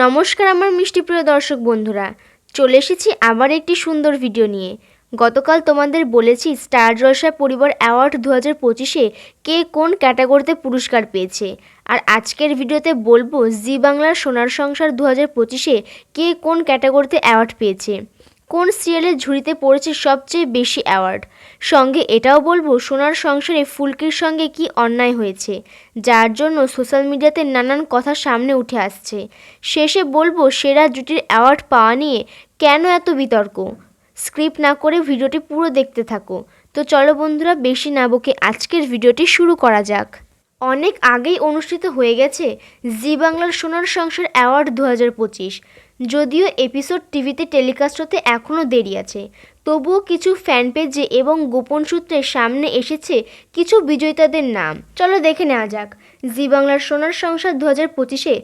নমস্কার আমার মিষ্টি প্রিয় দর্শক বন্ধুরা। চলে এসেছি আবার একটি সুন্দর ভিডিও নিয়ে। গতকাল তোমাদের বলেছি স্টার জলসা পরিবার অ্যাওয়ার্ড দু হাজার পঁচিশে কে কোন ক্যাটাগরিতে পুরস্কার পেয়েছে। আর আজকের ভিডিওতে বলব, জি বাংলার সোনার সংসার দু হাজার পঁচিশে কে কোন ক্যাটাগরিতে অ্যাওয়ার্ড পেয়েছে। কোন সিরিয়ালের ঝুড়িতে পড়েছে সবচেয়ে বেশি অ্যাওয়ার্ড সঙ্গে এটাও বলব, সোনার সংসারে ফুলকির সঙ্গে কি অন্যায় হয়েছে? যার জন্য সোশ্যাল মিডিয়াতে নানান কথা সামনে উঠে আসছে। শেষে বলব, সেরা জুটির অ্যাওয়ার্ড পাওয়া নিয়ে কেন এত বিতর্ক? স্ক্রিপ্ট না করে ভিডিওটি পুরো দেখতে থাকো। তো চলো বন্ধুরা, বেশি না বকে আজকের ভিডিওটি শুরু করা যাক। অনেক আগেই অনুষ্ঠিত হয়ে গেছে জি বাংলার সোনার সংসার অ্যাওয়ার্ড দু হাজার পঁচিশ। যদিও এপিসোড টিভিতে টেলিকাস্ট হতে এখনও দেরি আছে। তবুও কিছু ফ্যান পেজে এবং গোপন সূত্রে সামনে এসেছে কিছু বিজয়িতাদের নাম। চলো দেখে নেওয়া যাক। জি বাংলার সোনার সংসার দু হাজার পঁচিশে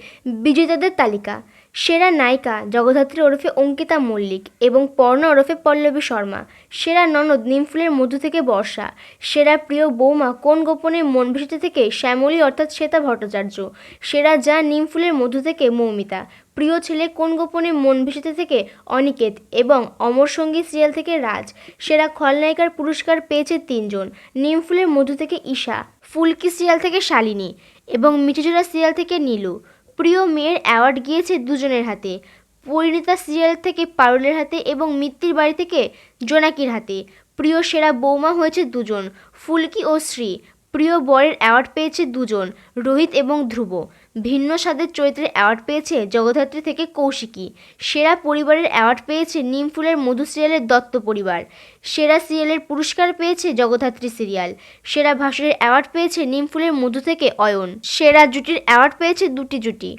বিজয়িতাদের তালিকা। সেরা নায়িকা জগদ্ধাত্রী ওরফে অঙ্কিতা মল্লিক এবং পর্ণা ওরফে পল্লবী শর্মা, সেরা ননদ নিমফুলের মধ্য থেকে বর্ষা, সেরা প্রিয় বৌমা কোন গোপনে মন ভেসেতে থেকে শ্যামলী অর্থাৎ শ্বেতা ভট্টাচার্য, সেরা যা নিমফুলের মধ্য থেকে মৌমিতা, প্রিয় ছেলে কোন গোপনে মন ভেসেতে থেকে অনিকেত এবং অমর সঙ্গী সিরিয়াল থেকে রাজ, সেরা খলনায়িকার পুরস্কার পেয়েছে তিনজন নিমফুলের মধ্য থেকে ঈশা, ফুলকি সিরিয়াল থেকে শালিনী এবং মিঠিজোড়া সিরিয়াল থেকে নীলু। প্রিয় মেয়ের অ্যাওয়ার্ড গিয়েছে দুজনের হাতে। পরিণীতা সিরিয়াল থেকে পারুলের হাতে এবং মিত্তির বাড়ি থেকে জোনাকির হাতে। প্রিয় সেরা বৌমা হয়েছে দুজন, ফুলকি ও শ্রী। প্রিয় বরের অ্যাওয়ার্ড পেয়েছে দুজন, রোহিত এবং ধ্রুব। ভিন্ন স্বাদের চরিত্রের অ্যাওয়ার্ড পেয়েছে জগদ্ধাত্রী থেকে কৌশিকী। সেরা পরিবারের অ্যাওয়ার্ড পেয়েছে নিমফুলের মধু সিরিয়ালের দত্ত পরিবার। সেরা সিরিয়ালের পুরস্কার পেয়েছে জগদ্ধাত্রী সিরিয়াল। সেরা ভাষণের অ্যাওয়ার্ড পেয়েছে নিমফুলের মধু থেকে অয়ন। সেরা জুটির অ্যাওয়ার্ড পেয়েছে দুটি জুটি,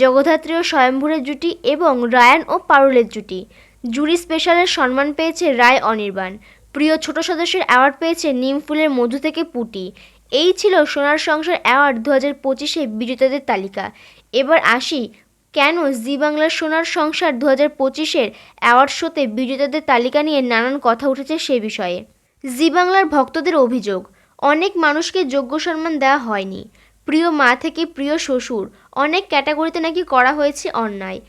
জগদ্ধাত্রী ও স্বয়ম্ভুরের জুটি এবং রায়ান ও পারুলের জুটি। জুরি স্পেশালের সম্মান পেয়েছে রায় অনির্বাণ। প্রিয় ছোট সদস্যের অ্যাওয়ার্ড পেয়েছে নিমফুলের মধু থেকে পুটি। এই ছিল সোনার সংসার অ্যাওয়ার্ড দু হাজার পঁচিশে বিজেতাদের তালিকা। এবার আসি, কেন জি বাংলার সোনার সংসার দু হাজার পঁচিশের অ্যাওয়ার্ড শোতে বিজেতাদের তালিকা নিয়ে নানান কথা উঠেছে সে বিষয়ে। জি বাংলার ভক্তদের অভিযোগ, অনেক মানুষকে যোগ্য সম্মান দেওয়া হয়নি। প্রিয় মা থেকে প্রিয় শ্বশুর, অনেক ক্যাটাগরিতে নাকি করা হয়েছে অন্যায়।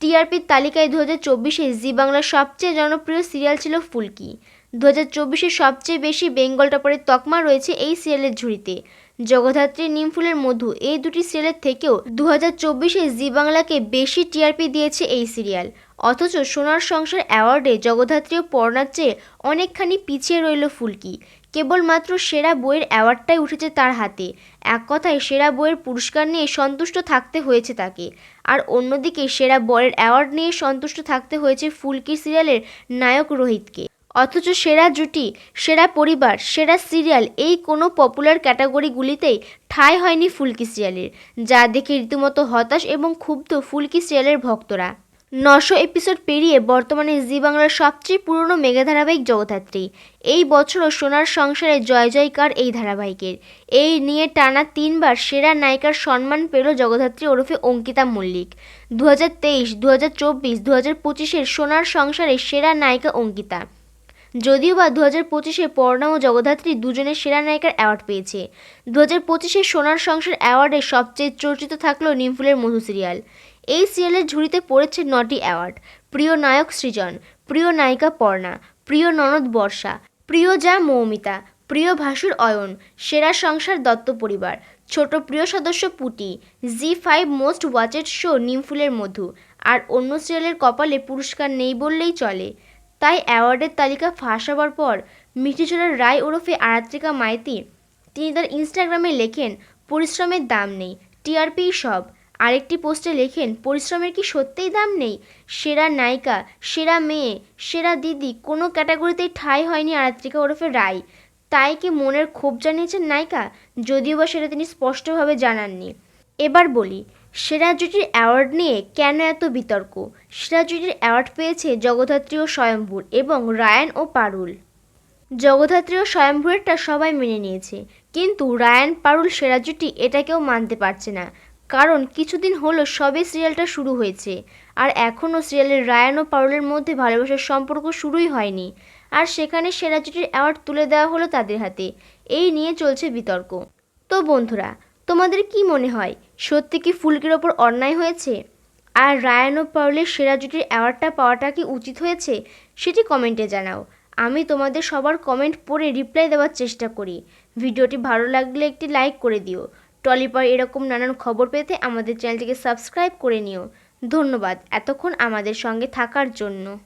টিআরপির তালিকায় দু হাজার চব্বিশে জি বাংলার সবচেয়ে জনপ্রিয় সিরিয়াল ছিল ফুলকি। দু হাজার চব্বিশে সবচেয়ে বেশি বেঙ্গল টপারের তকমা রয়েছে এই সিরিয়ালের ঝুড়িতে। জগদ্ধাত্রী নিমফুলের মধু এই দুটি সিরিয়ালের থেকেও দু হাজার চব্বিশে জি বাংলাকে বেশি টিআরপি দিয়েছে এই সিরিয়াল। অথচ সোনার সংসার অ্যাওয়ার্ডে জগদ্ধাত্রী ও পর্ণার চেয়ে অনেকখানি পিছিয়ে রইল ফুলকি। কেবলমাত্র সেরা বইয়ের অ্যাওয়ার্ডটাই উঠেছে তার হাতে। এক কথায় সেরা বইয়ের পুরস্কার নিয়ে সন্তুষ্ট থাকতে হয়েছে তাকে। আর অন্যদিকে সেরা বরের অ্যাওয়ার্ড নিয়ে সন্তুষ্ট থাকতে হয়েছে ফুলকি সিরিয়ালের নায়ক রোহিতকে। অথচ সেরা জুটি, সেরা পরিবার, সেরা সিরিয়াল এই কোনো পপুলার ক্যাটাগরিগুলিতেই ঠাঁই হয়নি ফুলকি সিরিয়ালের, যা দেখে রীতিমতো হতাশ এবং ক্ষুব্ধ ফুলকি সিরিয়ালের ভক্তরা। নশো এপিসোড পেরিয়ে বর্তমানে জি বাংলার সবচেয়ে পুরনো মেগা ধারাবাহিক জগদ্ধাত্রী। এই বছরও সোনার সংসারে জয় জয়কার এই ধারাবাহিকের। এই নিয়ে টানা তিনবার সেরা নায়িকার সম্মান পেল জগদ্ধাত্রী ওরফে অঙ্কিতা মল্লিক। দু হাজার তেইশ দু হাজার চব্বিশ দু হাজার পঁচিশের সোনার সংসারে সেরা নায়িকা অঙ্কিতা। যদিও বা দু হাজার পঁচিশে পর্ণা ও জগদ্ধাত্রী দুজনের সেরা নায়িকার অ্যাওয়ার্ড পেয়েছে। দু হাজার পঁচিশে সোনার সংসার অ্যাওয়ার্ডে সবচেয়ে চর্চিত থাকল নিমফুলের মধু সিরিয়াল। এই সিরিয়ালের ঝুড়িতে পড়েছে নটি অ্যাওয়ার্ড। প্রিয় নায়ক সৃজন, প্রিয় নায়িকা পর্ণা প্রিয় ননদ বর্ষা, প্রিয় যা মৌমিতা, প্রিয় ভাসুর অয়ন, সেরা সংসার দত্ত পরিবার, ছোট প্রিয় সদস্য Puti, Z five most watched show নিমফুলের মধু, আর অন্য সিরিয়ালের কপালে পুরস্কার নেই বললেই চলে। তাই অ্যাওয়ার্ডের তালিকা ফাঁস হবার পর মিঠিচোড়ার রায় ওরফে আরাত্রিকা মাইতি, তিনি তার ইনস্টাগ্রামে লেখেন, পরিশ্রমের দাম নেই, টিআরপি সব। আরেকটি পোস্টে লেখেন, পরিশ্রমের কি সত্যিই দাম নেই? সেরা নায়িকা, সেরা মেয়ে, সেরা দিদি, কোনো ক্যাটাগরিতেই ঠাঁই হয়নি আরাত্রিকা ওরফে রায়। তাই কি মনের ক্ষোভ জানিয়েছেন নায়িকা? যদিও বা সেটা তিনি স্পষ্টভাবে জানাননি। এবার বলি সেরা জুটির অ্যাওয়ার্ড নিয়ে কেন এত বিতর্ক? সেরা জুটির অ্যাওয়ার্ড পেয়েছে জগদ্ধাত্রী ও স্বয়ম্ভূর এবং রায়ান ও পারুল। জগদ্ধাত্রী ও স্বয়ম্ভূরেরটা সবাই মেনে নিয়েছে। কিন্তু রায়ান, পারুল সেরা জুটি এটা কেউ মানতে পারছে না। কারণ কিছুদিন হলো সবে সিরিয়ালটা শুরু হয়েছে। আর এখনও সিরিয়ালের রায়ান ও পারুলের মধ্যে ভালোবাসার সম্পর্ক শুরুই হয়নি। আর সেখানে সেরা জুটির অ্যাওয়ার্ড তুলে দেওয়া হলো তাদের হাতে। এই নিয়ে চলছে বিতর্ক। তো বন্ধুরা, তোমাদের কি মনে হয়? সত্যি কি ফুলকির ওপর অন্যায় হয়েছে? আর রায়ান ও পারলের সেরা জুটির অ্যাওয়ার্ডটা পাওয়াটা কি উচিত হয়েছে? সেটি কমেন্টে জানাও। আমি তোমাদের সবার কমেন্ট পড়ে রিপ্লাই দেওয়ার চেষ্টা করি। ভিডিওটি ভালো লাগলে একটি লাইক করে দিও। টলিপার এরকম নানান খবর পেতে আমাদের চ্যানেলটিকে সাবস্ক্রাইব করে নিও। ধন্যবাদ। এতক্ষণ আমাদের সঙ্গে থাকার জন্য।